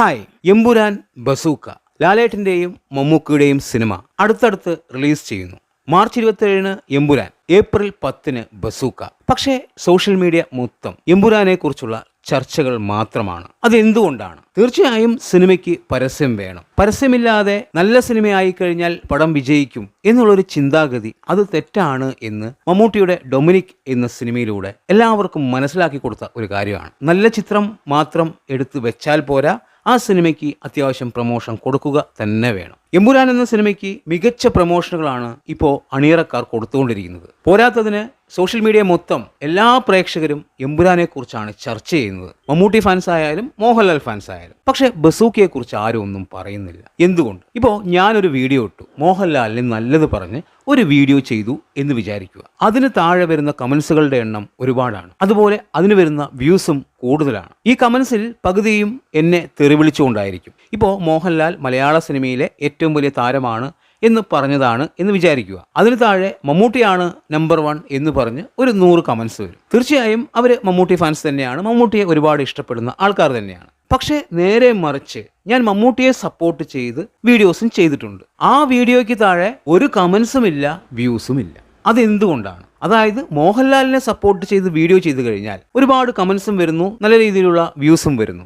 Hi Empuraan Bazooka ലാലേട്ടിന്റെയും മമ്മൂക്കയുടെയും cinema അടുത്തടുത്ത് റിലീസ് ചെയ്യുന്നു. മാർച്ച് ഇരുപത്തിയേഴിന് എമ്പുരാൻ ഏപ്രിൽ പത്തിന് ബസൂക്ക. പക്ഷേ സോഷ്യൽ മീഡിയ മൊത്തം എമ്പുരാനെ കുറിച്ചുള്ള ചർച്ചകൾ മാത്രമാണ്. അതെന്തുകൊണ്ടാണ്? തീർച്ചയായും സിനിമയ്ക്ക് പരസ്യം വേണം. പരസ്യമില്ലാതെ നല്ല സിനിമയായി കഴിഞ്ഞാൽ പടം വിജയിക്കും എന്നുള്ളൊരു ചിന്താഗതി അത് തെറ്റാണ് എന്ന് മമ്മൂട്ടിയുടെ ഡൊമിനിക് എന്ന സിനിമയിലൂടെ എല്ലാവർക്കും മനസ്സിലാക്കി കൊടുത്ത ഒരു കാര്യമാണ്. നല്ല ചിത്രം മാത്രം എടുത്തു വെച്ചാൽ പോരാ ആ സിനിമയ്ക്ക് അത്യാവശ്യം പ്രൊമോഷൻ കൊടുക്കുക തന്നെ വേണം. എമ്പുരാൻ എന്ന സിനിമയ്ക്ക് മികച്ച പ്രൊമോഷനുകളാണ് ഇപ്പോൾ അണിയറക്കാർ കൊടുത്തുകൊണ്ടിരിക്കുന്നത്. പോരാത്തതിന് സോഷ്യൽ മീഡിയ മൊത്തം എല്ലാ പ്രേക്ഷകരും എമ്പുരാനെ കുറിച്ചാണ് ചർച്ച ചെയ്യുന്നത്. മമ്മൂട്ടി ഫാൻസ് ആയാലും മോഹൻലാൽ ഫാൻസ് ആയാലും. പക്ഷെ ബസൂക്കിയെ കുറിച്ച് ആരും ഒന്നും പറയുന്നില്ല. എന്തുകൊണ്ട്? ഇപ്പോൾ ഞാനൊരു വീഡിയോ ഇട്ടു. മോഹൻലാലിന് നല്ലത് പറഞ്ഞ് ഒരു വീഡിയോ ചെയ്തു എന്ന് വിചാരിക്കുക. അതിന് താഴെ വരുന്ന കമൻസുകളുടെ എണ്ണം ഒരുപാടാണ്. അതുപോലെ അതിന് വരുന്ന വ്യൂസും കൂടുതലാണ്. ഈ കമൻസിൽ പകുതിയും എന്നെ തെറിവിളിച്ചുകൊണ്ടായിരിക്കും. ഇപ്പോൾ മോഹൻലാൽ മലയാള സിനിമയിലെ ഏറ്റവും വലിയ താരമാണ് എന്ന് പറഞ്ഞതാണ് എന്ന് വിചാരിക്കുക. അതിന് താഴെ മമ്മൂട്ടിയാണ് നമ്പർ വൺ എന്ന് പറഞ്ഞ് ഒരു നൂറ് കമൻസ് വരും. തീർച്ചയായും അവർ മമ്മൂട്ടി ഫാൻസ് തന്നെയാണ്. മമ്മൂട്ടിയെ ഒരുപാട് ഇഷ്ടപ്പെടുന്ന ആൾക്കാർ തന്നെയാണ്. പക്ഷേ നേരെ മറിച്ച് ഞാൻ മമ്മൂട്ടിയെ സപ്പോർട്ട് ചെയ്ത് വീഡിയോസും ചെയ്തിട്ടുണ്ട്. ആ വീഡിയോയ്ക്ക് താഴെ ഒരു കമൻസും ഇല്ല വ്യൂസും ഇല്ല. അതെന്തുകൊണ്ടാണ്? അതായത് മോഹൻലാലിനെ സപ്പോർട്ട് ചെയ്ത് വീഡിയോ ചെയ്തു കഴിഞ്ഞാൽ ഒരുപാട് കമൻസും വരുന്നു നല്ല രീതിയിലുള്ള വ്യൂസും വരുന്നു.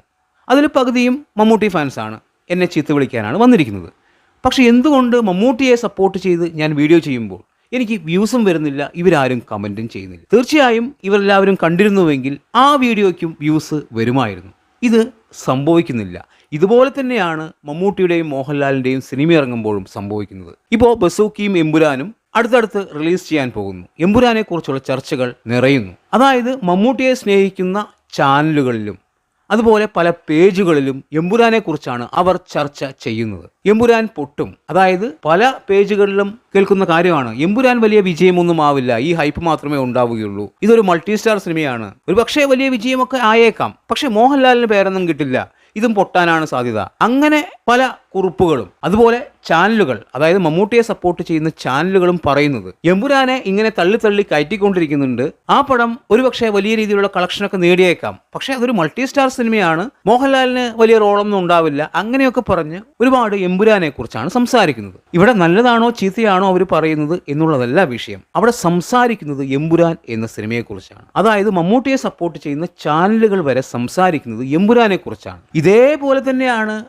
അതിൽ പകുതിയും മമ്മൂട്ടി ഫാൻസാണ് എന്നെ ചീത്ത വിളിക്കാനാണ് വന്നിരിക്കുന്നത്. പക്ഷെ എന്തുകൊണ്ട് മമ്മൂട്ടിയെ സപ്പോർട്ട് ചെയ്ത് ഞാൻ വീഡിയോ ചെയ്യുമ്പോൾ എനിക്ക് വ്യൂസും വരുന്നില്ല ഇവരാരും കമന്റും ചെയ്യുന്നില്ല. തീർച്ചയായും ഇവരെല്ലാവരും കണ്ടിരുന്നുവെങ്കിൽ ആ വീഡിയോയ്ക്കും വ്യൂസ് വരുമായിരുന്നു. ഇത് സംഭവിക്കുന്നില്ല. ഇതുപോലെ തന്നെയാണ് മമ്മൂട്ടിയുടെയും മോഹൻലാലിന്റെയും സിനിമ ഇറങ്ങുമ്പോഴും സംഭവിക്കുന്നത്. ഇപ്പോൾ ബസൂക്കിയും എമ്പുരാനും അടുത്തടുത്ത് റിലീസ് ചെയ്യാൻ പോകുന്നു. എമ്പുരാനെ കുറിച്ചുള്ള ചർച്ചകൾ നിറയുന്നു. അതായത് മമ്മൂട്ടിയെ സ്നേഹിക്കുന്ന ചാനലുകളിലും അതുപോലെ പല പേജുകളിലും എമ്പുരാനെ കുറിച്ചാണ് അവർ ചർച്ച ചെയ്യുന്നത്. എമ്പുരാൻ പൊട്ടും. അതായത് പല പേജുകളിലും കേൾക്കുന്ന കാര്യമാണ്. എമ്പുരാൻ വലിയ വിജയമൊന്നും ആവില്ല. ഈ ഹൈപ്പ് മാത്രമേ ഉണ്ടാവുകയുള്ളൂ. ഇതൊരു മൾട്ടി സ്റ്റാർ സിനിമയാണ്. ഒരു പക്ഷേ വലിയ വിജയമൊക്കെ ആയേക്കാം. പക്ഷേ മോഹൻലാലിന് പേരൊന്നും കിട്ടില്ല. ഇതും പൊട്ടാനാണ് സാധ്യത. അങ്ങനെ പല കുറിപ്പുകളും അതുപോലെ ചാനലുകൾ അതായത് മമ്മൂട്ടിയെ സപ്പോർട്ട് ചെയ്യുന്ന ചാനലുകളും പറയുന്നത്. എമ്പുരാനെ ഇങ്ങനെ തള്ളി തള്ളി കയറ്റിക്കൊണ്ടിരിക്കുന്നുണ്ട്. ആ പടം ഒരുപക്ഷെ വലിയ രീതിയിലുള്ള കളക്ഷനൊക്കെ നേടിയേക്കാം. പക്ഷേ അതൊരു മൾട്ടി സ്റ്റാർ സിനിമയാണ്. മോഹൻലാലിന് വലിയ റോളൊന്നും ഉണ്ടാവില്ല. അങ്ങനെയൊക്കെ പറഞ്ഞ് ഒരുപാട് എമ്പുരാനെ കുറിച്ചാണ് സംസാരിക്കുന്നത്. ഇവിടെ നല്ലതാണോ ചീത്തയാണോ അവർ പറയുന്നത് എന്നുള്ളതല്ല വിഷയം. അവിടെ സംസാരിക്കുന്നത് എമ്പുരാൻ എന്ന സിനിമയെക്കുറിച്ചാണ്. അതായത് മമ്മൂട്ടിയെ സപ്പോർട്ട് ചെയ്യുന്ന ചാനലുകൾ വരെ സംസാരിക്കുന്നത് എമ്പുരാനെ കുറിച്ചാണ് ഇതേപോലെ തന്നെയാണ്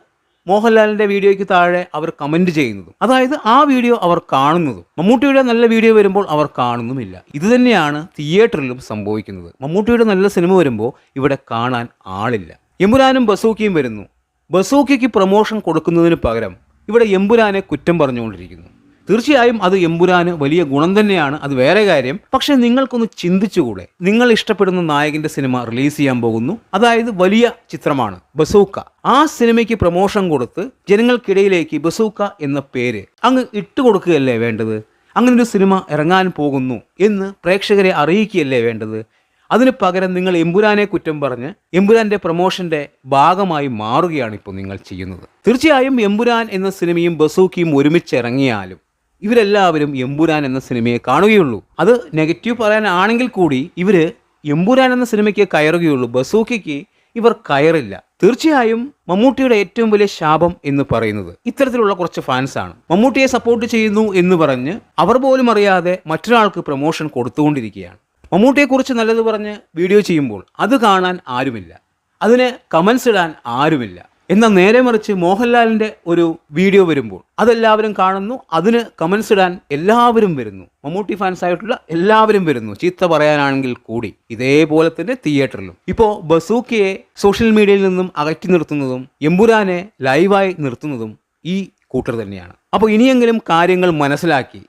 മോഹൻലാലിന്റെ വീഡിയോയ്ക്ക് താഴെ അവർ കമന്റ് ചെയ്യുന്നതും. അതായത് ആ വീഡിയോ അവർ കാണുന്നതും. മമ്മൂട്ടിയുടെ നല്ല വീഡിയോ വരുമ്പോൾ അവർ കാണുന്നുമില്ല. ഇത് തന്നെയാണ് തിയേറ്ററിലും സംഭവിക്കുന്നത്. മമ്മൂട്ടിയുടെ നല്ല സിനിമ വരുമ്പോൾ ഇവിടെ കാണാൻ ആളില്ല. എമ്പുരാനും ബസൂക്കിയും വരുന്നു. ബസൂക്കിക്ക് പ്രൊമോഷൻ കൊടുക്കുന്നതിന് പകരം ഇവിടെ എമ്പുരാനെ കുറ്റം പറഞ്ഞുകൊണ്ടിരിക്കുന്നു. തീർച്ചയായും അത് എമ്പുരാന് വലിയ ഗുണം തന്നെയാണ്. അത് വേറെ കാര്യം. പക്ഷെ നിങ്ങൾക്കൊന്ന് ചിന്തിച്ചുകൂടെ? നിങ്ങൾ ഇഷ്ടപ്പെടുന്ന നായകന്റെ സിനിമ റിലീസ് ചെയ്യാൻ പോകുന്നു. അതായത് വലിയ ചിത്രമാണ് ബസൂക്ക. ആ സിനിമയ്ക്ക് പ്രൊമോഷൻ കൊടുത്ത് ജനങ്ങൾക്കിടയിലേക്ക് ബസൂക്ക എന്ന പേര് അങ്ങ് ഇട്ടുകൊടുക്കുകയല്ലേ വേണ്ടത്? അങ്ങനെ ഒരു സിനിമ ഇറങ്ങാൻ പോകുന്നു എന്ന് പ്രേക്ഷകരെ അറിയിക്കുകയല്ലേ വേണ്ടത്? അതിന് പകരം നിങ്ങൾ എമ്പുരാനെ കുറ്റം പറഞ്ഞ് എമ്പുരാന്റെ പ്രൊമോഷന്റെ ഭാഗമായി മാറുകയാണ് ഇപ്പോൾ നിങ്ങൾ ചെയ്യുന്നത്. തീർച്ചയായും എമ്പുരാൻ എന്ന സിനിമയും ബസൂക്കിയും ഒരുമിച്ച് ഇറങ്ങിയാലും ഇവരെല്ലാവരും എമ്പുരാൻ എന്ന സിനിമയെ കാണുകയുള്ളൂ. അത് നെഗറ്റീവ് പറയാനാണെങ്കിൽ കൂടി ഇവർ എമ്പുരാൻ എന്ന സിനിമയ്ക്ക് കയറുകയുള്ളൂ. ബസൂക്കിക്ക് ഇവർ കയറില്ല. തീർച്ചയായും മമ്മൂട്ടിയുടെ ഏറ്റവും വലിയ ശാപം എന്ന് പറയുന്നത് ഇത്തരത്തിലുള്ള കുറച്ച് ഫാൻസാണ് മമ്മൂട്ടിയെ സപ്പോർട്ട് ചെയ്യുന്നു എന്ന് പറഞ്ഞ് അവർ പോലും അറിയാതെ മറ്റൊരാൾക്ക് പ്രൊമോഷൻ കൊടുത്തുകൊണ്ടിരിക്കുകയാണ്. മമ്മൂട്ടിയെക്കുറിച്ച് നല്ലത് പറഞ്ഞ് വീഡിയോ ചെയ്യുമ്പോൾ അത് കാണാൻ ആരുമില്ല. അതിന് കമൻസ് ഇടാൻ ആരുമില്ല. എന്നാൽ നേരെ മറിച്ച് മോഹൻലാലിന്റെ ഒരു വീഡിയോ വരുമ്പോൾ അതെല്ലാവരും കാണുന്നു അതിന് കമൻസ് ഇടാൻ എല്ലാവരും വരുന്നു. മമ്മൂട്ടി ഫാൻസ് ആയിട്ടുള്ള എല്ലാവരും വരുന്നു. ചീത്ത പറയാനാണെങ്കിൽ കൂടി ഇതേപോലെ തന്നെ തിയേറ്ററിലും. ഇപ്പോൾ ബസൂക്കിയെ സോഷ്യൽ മീഡിയയിൽ നിന്നും അകറ്റി നിർത്തുന്നതും എമ്പുരാനെ ലൈവായി നിർത്തുന്നതും ഈ കൂട്ടർ തന്നെയാണ്. അപ്പോൾ ഇനിയെങ്കിലും കാര്യങ്ങൾ മനസ്സിലാക്കി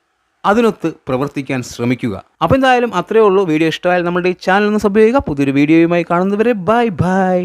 അതിനൊത്ത് പ്രവർത്തിക്കാൻ ശ്രമിക്കുക. അപ്പോൾ എന്തായാലും അത്രയേ ഉള്ളൂ. വീഡിയോ ഇഷ്ടമായാൽ നമ്മുടെ ഈ ചാനൽ ഒന്ന് സബ് ചെയ്യുക. പുതിയൊരു വീഡിയോയുമായി കാണുന്നവരെ ബൈ ബൈ.